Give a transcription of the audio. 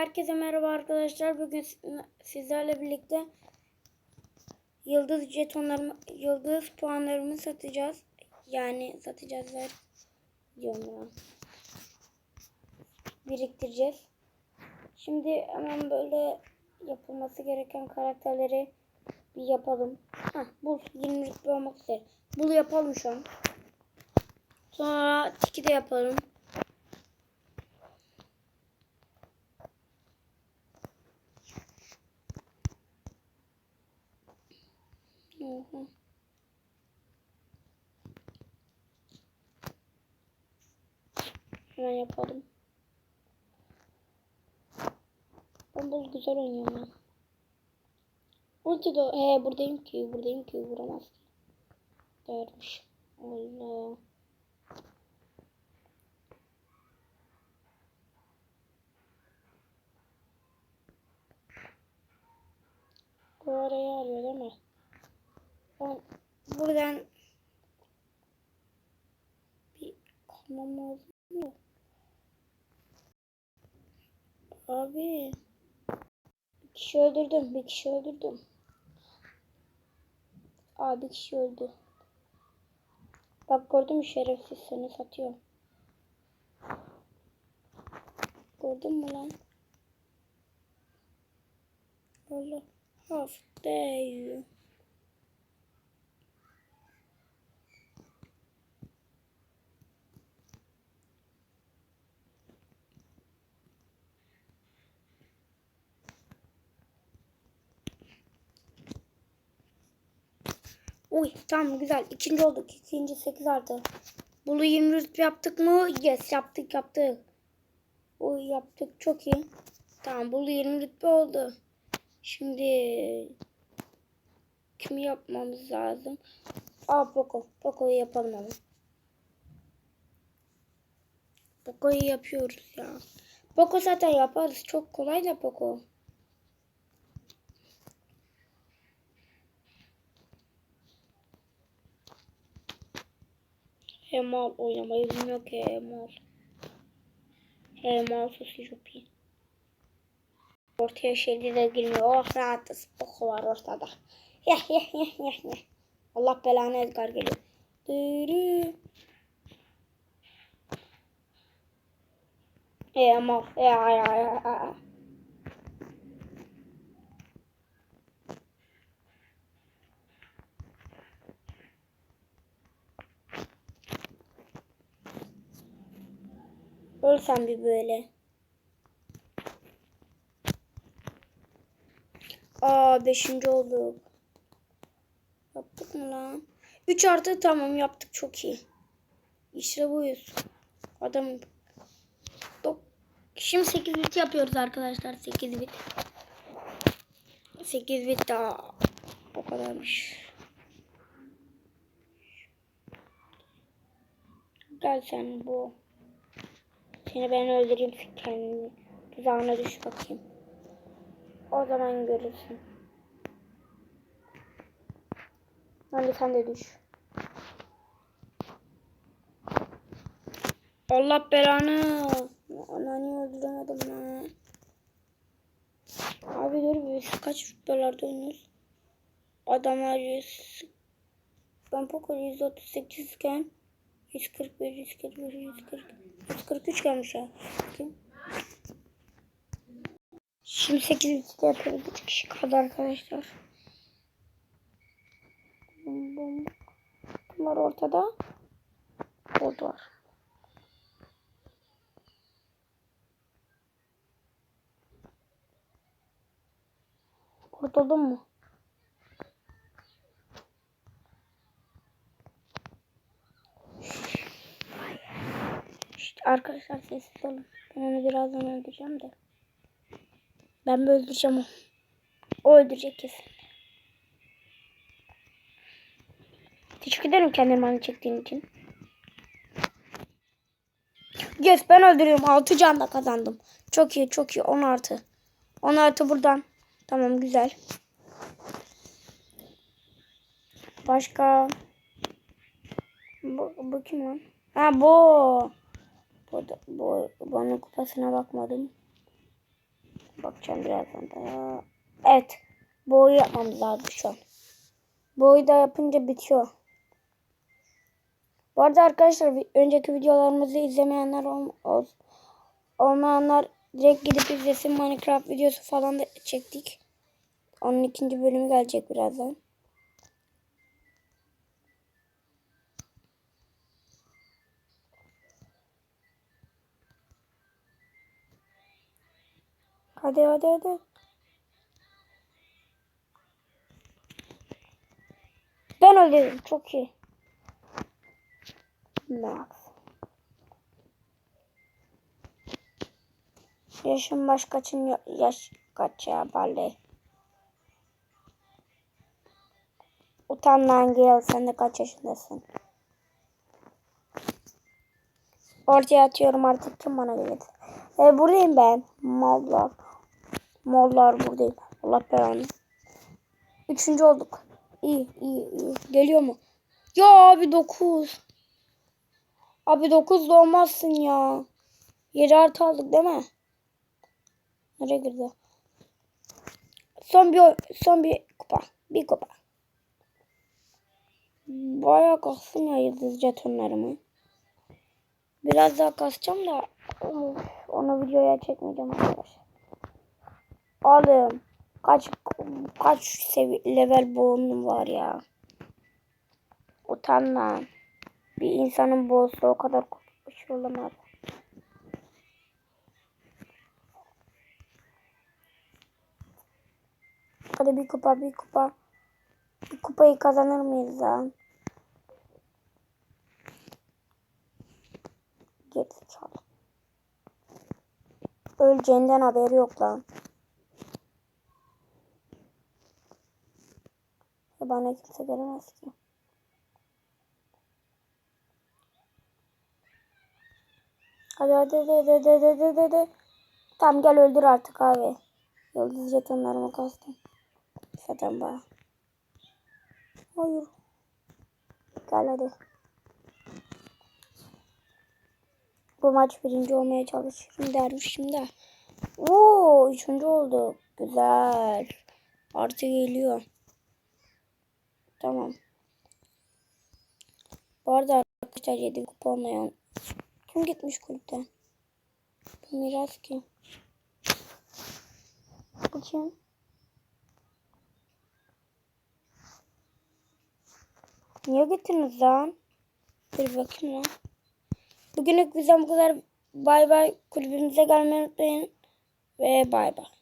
Herkese merhaba arkadaşlar. Bugün sizlerle birlikte yıldız jetonlarımı, yıldız puanlarımı satacağız. Yani satacağız ver diyorum ya. Biriktireceğiz. Şimdi hemen böyle yapılması gereken karakterleri bir yapalım. Heh, bul 20 rütbe olmak üzere. Bul yapalım şu an. Sonra tiki de yapalım. Oha. Hemen yapalım. Bumble güzel oynuyor ya. Ulti de he buradayım ki buradayım ki vuramaz ki. Dermiş. Allah. Bu arayı arıyor değil mi? Ben buradan bir kalmam lazım mı? Abi bir kişi öldürdüm, bir kişi öldürdüm. Abi kişi öldü. Bak gördün mü şerefsiz seni satıyor. Gördün mü lan? Allah. Half dare Uy tamam güzel. İkinci olduk. İkinci 8 artı. Bunu 20 rütbe yaptık mı? Yes yaptık yaptık. Uy yaptık çok iyi. Tamam bunu 20 rütbe oldu. Şimdi kimi yapmamız lazım? Aa Poco. Poco'yu yapalım hemen. Poco'yu yapıyoruz ya. Poco zaten yaparız. Çok kolay da Poco. Hemal oynamayı bilmiyor ki Hemal. Hemal sosu iyi. Ortaya şeyde de girmiyor. Oh rahatız. Boku var ortada. Yeh yeh yeh yeh yeh. Allah belanı Edgar geliyor. Dürü. Hemal. Ya ya ya ya. Ölsem bir böyle. Aa beşinci olduk. Yaptık mı lan? 3 artı tamam yaptık çok iyi. İşte buyuz. Adam. Şimdi 8 bit yapıyoruz arkadaşlar. 8 bit. 8 bit daha. O kadarmış. Gel sen bu. Seni ben öldüreyim kendini. Tuzağına düş bakayım. O zaman görürsün. Hadi sen de düş. Allah belanı. Ananı öldüremedim lan. Abi dur biz kaç rütbelerde oynuyoruz? Adamlar 100. Ben poker 138 iken 141, 141, 140, 143 gelmiş ya. Bakayım. Şimdi 8 bitti yapıyoruz. 3 kişi kaldı arkadaşlar. Bunlar ortada. Gold var. Kurtuldun mu? İşte arkadaşlar sessiz olun. Ben onu birazdan öldüreceğim de. Ben mi öldüreceğim o? O öldürecek kesin. Teşekkür ederim kendimi bana çektiğin için. Yes ben öldürüyorum. 6 canla kazandım. Çok iyi çok iyi. 10 artı. 10 artı buradan. Tamam güzel. Başka. Bu, bu kim lan? Ha bu. Bu, da, bu. Bunun kupasına bakmadım. Bakacağım birazdan da. Evet. Boyu yapmamız lazım şu an. Boyu da yapınca bitiyor. Bu arada arkadaşlar önceki videolarımızı izlemeyenler ol, ol- olmayanlar direkt gidip izlesin. Minecraft videosu falan da çektik. Onun ikinci bölümü gelecek birazdan. Hadi hadi hadi. Ben öldürdüm. Çok iyi. Max. Yaşın baş kaçın ya- yaş kaç ya Barley? Utan lan sen de kaç yaşındasın? Ortaya atıyorum artık kim bana gelir? E, buradayım ben. Mallar. Mallar buradayım. Allah belanı. Üçüncü olduk. İyi iyi iyi. Geliyor mu? Ya abi dokuz. Abi dokuz da olmazsın ya. Yedi artı aldık değil mi? Nereye girdi? Son bir son bir kupa. Bir kupa. Bayağı kastım ya yıldız jetonlarımı. Biraz daha kasacağım da onu videoya çekmeyeceğim arkadaşlar. Alın. Kaç kaç sevi level boğumum var ya. Utan lan. Bir insanın boğusu o kadar bir şey olamaz. Hadi bir kupa bir kupa. Bir kupayı kazanır mıyız lan? Gerizekalı. Öleceğinden haberi yok lan. Ya Bana kimse gelemez ki. Hadi hadi hadi hadi hadi hadi hadi. Tamam gel öldür artık abi. Yıldız jetonlarımı kastım. Zaten bana. Hayır. Gel hadi. Bu maç birinci olmaya çalışırım dermişim de. Oo, üçüncü olduk. Güzel. Artı geliyor. Tamam. Bu arada arkadaşlar 7 kupa olmayan. Kim gitmiş kulüpten? Bu miras kim? Bu kim? Niye gittiniz lan? Bir bakayım lan. Bugünlük bizden bu kadar. Bay bay. Kulübümüze gelmeyi unutmayın. Ve bay bay.